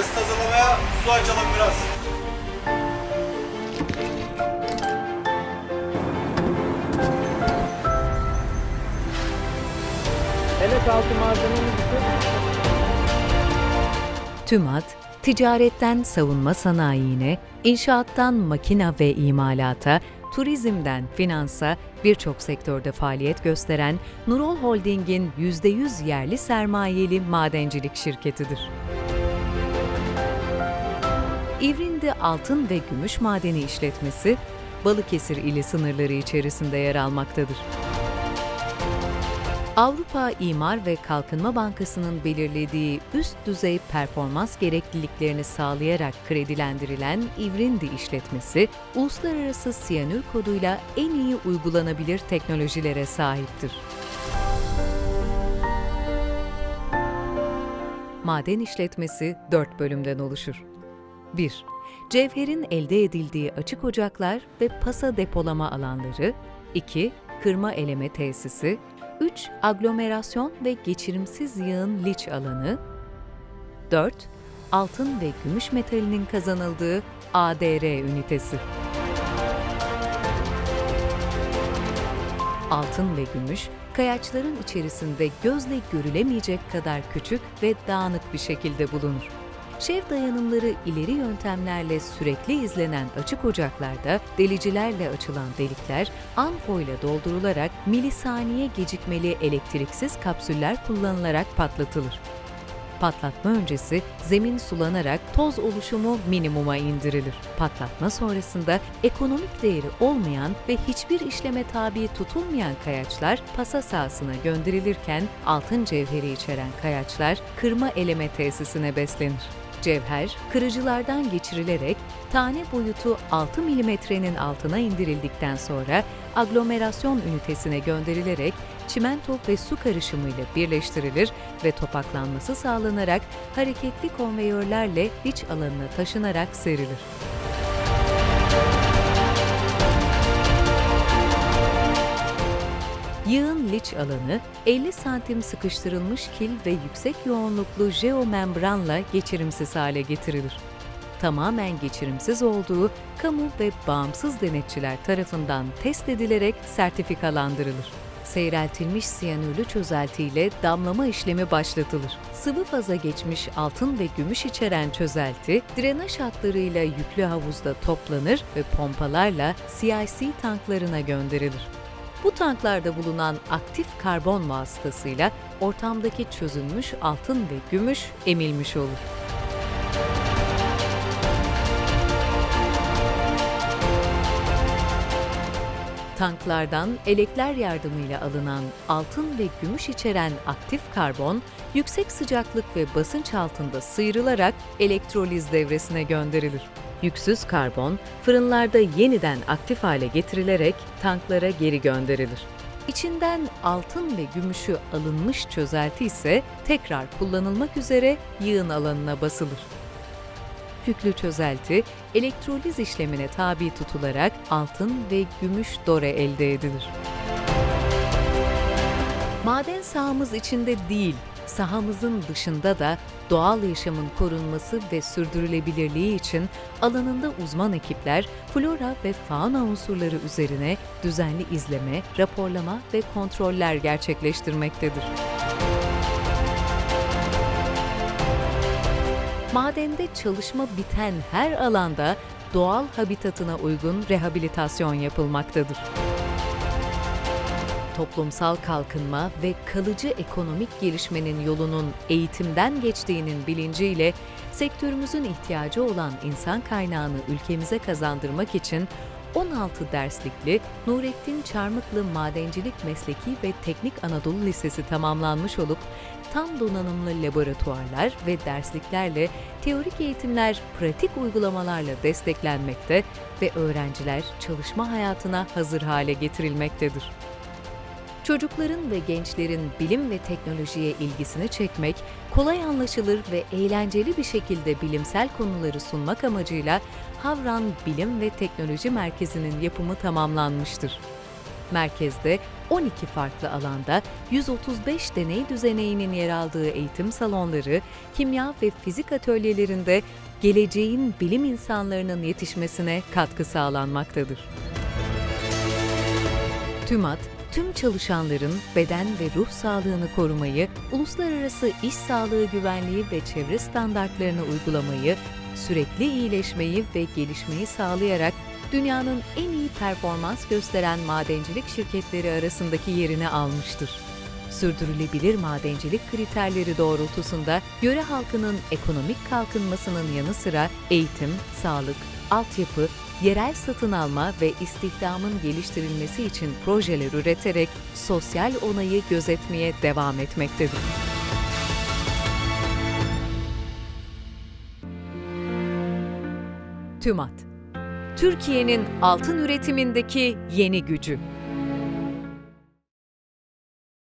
Basit hazırlamaya su açalım biraz. Evet altı malzememiz için TÜMAD, ticaretten savunma sanayine, inşaattan makina ve imalata, turizmden finansa birçok sektörde faaliyet gösteren Nurol Holding'in %100 yerli sermayeli madencilik şirketidir. İvrindi Altın ve Gümüş Madeni İşletmesi, Balıkesir ili sınırları içerisinde yer almaktadır. Avrupa İmar ve Kalkınma Bankası'nın belirlediği üst düzey performans gerekliliklerini sağlayarak kredilendirilen İvrindi işletmesi, uluslararası siyanür koduyla en iyi uygulanabilir teknolojilere sahiptir. Maden işletmesi 4 bölümden oluşur. 1. Cevherin elde edildiği açık ocaklar ve pasa depolama alanları. 2. Kırma eleme tesisi. 3. Aglomerasyon ve geçirimsiz yağın liç alanı. 4. Altın ve gümüş metalinin kazanıldığı ADR ünitesi. Altın ve gümüş, kayaçların içerisinde gözle görülemeyecek kadar küçük ve dağınık bir şekilde bulunur. Şev dayanımları ileri yöntemlerle sürekli izlenen açık ocaklarda delicilerle açılan delikler ile doldurularak milisaniye gecikmeli elektriksiz kapsüller kullanılarak patlatılır. Patlatma öncesi zemin sulanarak toz oluşumu minimuma indirilir. Patlatma sonrasında ekonomik değeri olmayan ve hiçbir işleme tabi tutulmayan kayaçlar pasa sahasına gönderilirken altın cevheri içeren kayaçlar kırma eleme tesisine beslenir. Cevher, kırıcılardan geçirilerek tane boyutu 6 milimetrenin altına indirildikten sonra aglomerasyon ünitesine gönderilerek çimento ve su karışımıyla birleştirilir ve topaklanması sağlanarak hareketli konveyörlerle iç alanına taşınarak serilir. Liç alanı 50 santim sıkıştırılmış kil ve yüksek yoğunluklu jeomembranla geçirimsiz hale getirilir. Tamamen geçirimsiz olduğu kamu ve bağımsız denetçiler tarafından test edilerek sertifikalandırılır. Seyreltilmiş siyanürlü çözeltiyle damlama işlemi başlatılır. Sıvı faza geçmiş altın ve gümüş içeren çözelti, drenaj hatlarıyla yüklü havuzda toplanır ve pompalarla CIC tanklarına gönderilir. Bu tanklarda bulunan aktif karbon vasıtasıyla ortamdaki çözünmüş altın ve gümüş emilmiş olur. Tanklardan elekler yardımıyla alınan altın ve gümüş içeren aktif karbon, yüksek sıcaklık ve basınç altında sıyrılarak elektroliz devresine gönderilir. Yüksüz karbon, fırınlarda yeniden aktif hale getirilerek tanklara geri gönderilir. İçinden altın ve gümüşü alınmış çözelti ise tekrar kullanılmak üzere yığın alanına basılır. Yüklü çözelti elektroliz işlemine tabi tutularak altın ve gümüş dore elde edilir. Maden sahamız içinde değil, sahamızın dışında da doğal yaşamın korunması ve sürdürülebilirliği için alanında uzman ekipler flora ve fauna unsurları üzerine düzenli izleme, raporlama ve kontroller gerçekleştirmektedir. Madende çalışma biten her alanda doğal habitatına uygun rehabilitasyon yapılmaktadır. Toplumsal kalkınma ve kalıcı ekonomik gelişmenin yolunun eğitimden geçtiğinin bilinciyle sektörümüzün ihtiyacı olan insan kaynağını ülkemize kazandırmak için 16 derslikli Nurettin Çarmıklı Madencilik Mesleki ve Teknik Anadolu Lisesi tamamlanmış olup tam donanımlı laboratuvarlar ve dersliklerle teorik eğitimler pratik uygulamalarla desteklenmekte ve öğrenciler çalışma hayatına hazır hale getirilmektedir. Çocukların ve gençlerin bilim ve teknolojiye ilgisini çekmek, kolay anlaşılır ve eğlenceli bir şekilde bilimsel konuları sunmak amacıyla Havran Bilim ve Teknoloji Merkezi'nin yapımı tamamlanmıştır. Merkezde 12 farklı alanda 135 deney düzeneğinin yer aldığı eğitim salonları, kimya ve fizik atölyelerinde geleceğin bilim insanlarının yetişmesine katkı sağlanmaktadır. TÜMAT, tüm çalışanların beden ve ruh sağlığını korumayı, uluslararası iş sağlığı güvenliği ve çevre standartlarını uygulamayı, sürekli iyileşmeyi ve gelişmeyi sağlayarak dünyanın en iyi performans gösteren madencilik şirketleri arasındaki yerini almıştır. Sürdürülebilir madencilik kriterleri doğrultusunda yöre halkının ekonomik kalkınmasının yanı sıra eğitim, sağlık, altyapı, yerel satın alma ve istihdamın geliştirilmesi için projeler üreterek sosyal onayı gözetmeye devam etmektedir. TÜMAT Türkiye'nin altın üretimindeki yeni gücü.